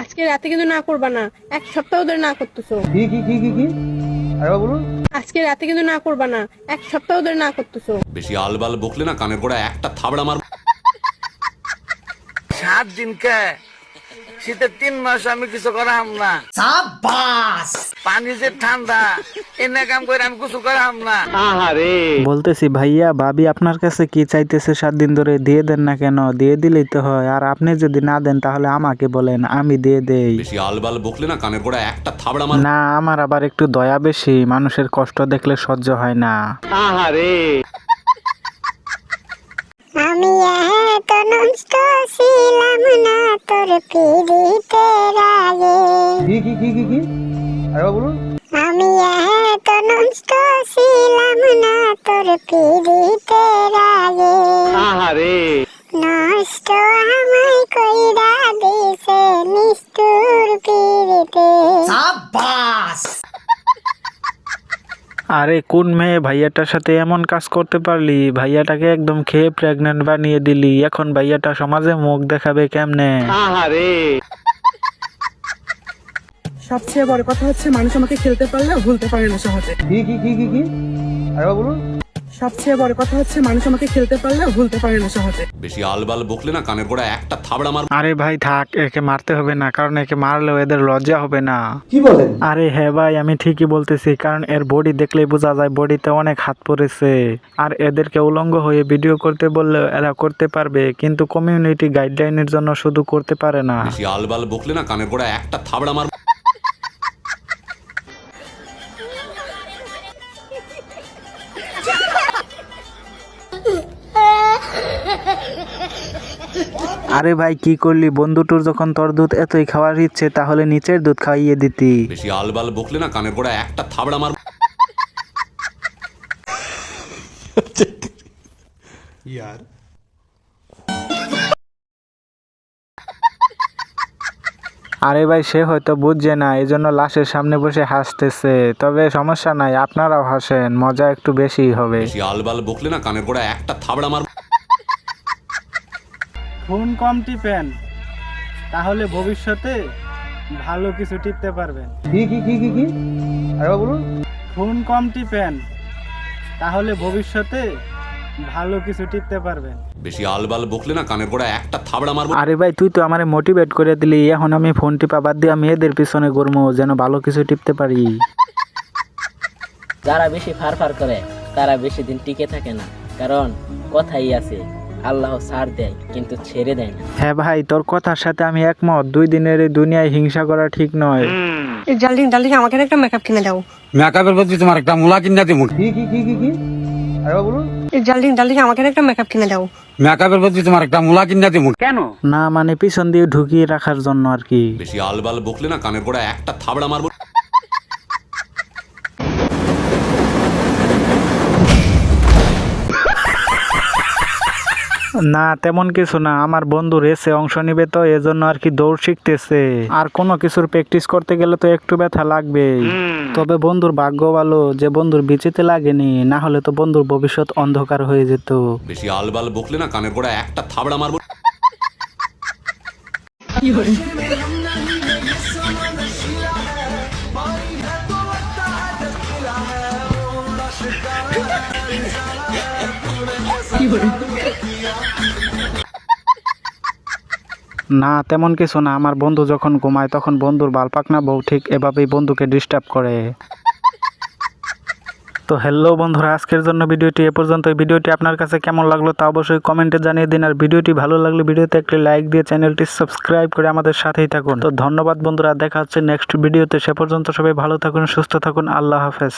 আজকে রাতে কিন্তু না করবা না। এক সপ্তাহ ধরে না করতেছো। কি কি কি কি কি? আরেবা বলুন। আজকে রাতে কিন্তু না করবা না। এক সপ্তাহ ধরে না করতেছো। বেশি আলবাল বকলে না কানের গোড়া একটা থাবড়া মার সাত দিন কে শীতের তিন মাস আমি কিছু করাম না। পানি যে ঠান্ডা এনে কাম করে আমি কিছু করাম না। বলতেছি ভাইয়া ভাবি আপনার কাছে কি চাইতেছে সাত দিন ধরে দিয়ে দেন না কেন? দিয়ে দিলেই তো হয়। আর আপনি যদি না দেন তাহলে আমাকে বলেন আমি দিয়ে দেই। বেশি আলবাল বকলে না কানের গোড়া একটা থাবড়া মার না আমার আবার একটু দয়া বেশি। মানুষের কষ্ট দেখলে সহ্য হয় না। আমি এত নষ্ট ছিলাম না তোর কি কি কি? আরেবা বলুন। আমি এত নষ্ট ছিলাম না তোর পিড়িতের আগে। নষ্ট আমায় কইরা দিছে নিষ্ঠুর পিড়িতে। আরে কোন মেয়ে ভাইয়াটার সাথে এমন কাজ করতে পারলি? ভাইয়াটাকে একদম খেয়ে প্রেগনেন্ট বানিয়ে দিলি। এখন ভাইয়াটা সমাজে মুখ দেখাবে কেমনে? সবচেয়ে বড় কথা হচ্ছে মানুষ আমাকে খেলতে পারলে ভুলতে পারে না সহজে। কি কি কি কি কি? আরেবা বলুন। সবচেয়ে বড় কথা হচ্ছে মানুষ আমাকে খেলতে পারলে ভুলতে পারে না সহজে। বেশি আলবাল বকলে না কানের গোড়া একটা থাবড়া মার আরে ভাই থাক একে মারতে হবে না কারণ একে মারলেও এদের লজ্জা হবে না। কি বলেন? আরে হ্যাঁ ভাই আমি ঠিকই বলতেছি কারণ এর বডি দেখলেই বোঝা যায় বডিতে অনেক হাত পড়েছে। আর এদেরকে উলঙ্গ হয়ে ভিডিও করতে বললে এরা করতে পারবে কিন্তু কমিউনিটি গাইডলাইনের জন্য শুধু করতে পারে না। বেশি আলবাল বকলে না কানের গোড়া একটা থাবড়া মার আরে ভাই কি করলি? বন্ধুটোর যখন তোর দুধ এতই খাওয়ার ইচ্ছে তাহলে নিচের দুধ খাইয়ে দিতি। বেশি আলবাল বকলে না কানের গোড়া একটা থাবড়া মার আরে ভাই সে হয়তো বুঝছে না এই জন্য লাশের সামনে বসে হাসতেছে। তবে সমস্যা নাই আপনারাও হাসেন মজা একটু বেশি হবে। আলবাল বকলে না কানের গোড়া একটা থাবড়া মার ফোন কম টিপেন তাহলে ভবিষ্যতে ভালো কিছু টিপতে পারবেন। কি কি কি কি কি? আরেবা বলুন। ফোন কম টিপেন তাহলে ভবিষ্যতে ভালো কিছু টিপতে পারবেন। বেশি আলবাল বকলে না কানের গোড়া একটা থাবড়া মারবো। আরে ভাই তুই তো আমারে মোটিভেট করে দিলি। এখন আমি ফোন টিপা বাদ দিয়ে মেয়েদের পিছনে ঘুরবো যেন ভালো কিছু টিপতে পারি। যারা বেশি ফার ফার করে তারা বেশি দিন টিকে থাকে না। কারণ কথাই আছে আল্লাহ ছাড় দেয় কিন্তু ছেড়ে দেয় না। হ্যাঁ ভাই তোর কথার সাথে আমি একমত। দুই দিনের এই দুনিয়ায় হিংসা করা ঠিক নয়। ডার্লিং ডার্লিং আমাকে একটা মেকআপ কিনে দাও। মেকআপের প্রতি তোমার একটা মুলা কিনা দিব। কি কি কি কি কি? ডার্লিং ডার্লিং আমাকে না একটা মেকআপ কিনে দাও। মেকআপের প্রতি তোমার একটা মুলা কিনা দিব। কেন? না মানে পিছন দিয়ে ঢুকিয়ে রাখার জন্য আর কি। বেশি আলবাল বকলে না কানের গোড়া একটা থাবড়া মারবো না তেমন কিছু না। আমার বন্ধু রেসে অংশ নিবে তো এজন্য আর কি দৌড় শিখতেছে। আর কোনো কিছুর প্র্যাকটিস করতে গেলে তো একটু ব্যথা লাগবে তবে বন্ধুর ভাগ্য ভালো যে বন্ধুর বিচিতে লাগেনি না হলে তো বন্ধুর ভবিষ্যৎ অন্ধকার হয়ে যেত। বেশি আলবাল বকলে না কানের গোড়া একটা থাবড়া মারবো। না, তেমন কিছু না। আমার বন্ধু যখন ঘুমায়, তখন বন্ধুর বালপাকনা বউ ঠিক এভাবেই বন্ধুকে ডিস্টার্ব করে। তো হ্যালো বন্ধুরা, আজকের জন্য ভিডিওটি এ পর্যন্ত ভিডিওটি আপনার কাছে কেমন লাগল তা অবশ্যই কমেন্টে জানিয়ে দিন। আর ভিডিওটি ভালো লাগলে ভিডিওতে একটি লাইক দিয়ে চ্যানেলটি সাবস্ক্রাইব করে আমাদের সাথেই থাকুন। তো ধন্যবাদ বন্ধুরা, দেখা হচ্ছে নেক্সট ভিডিওতে সে পর্যন্ত সবাই ভালো থাকুন, সুস্থ থাকুন। আল্লাহ হাফেজ।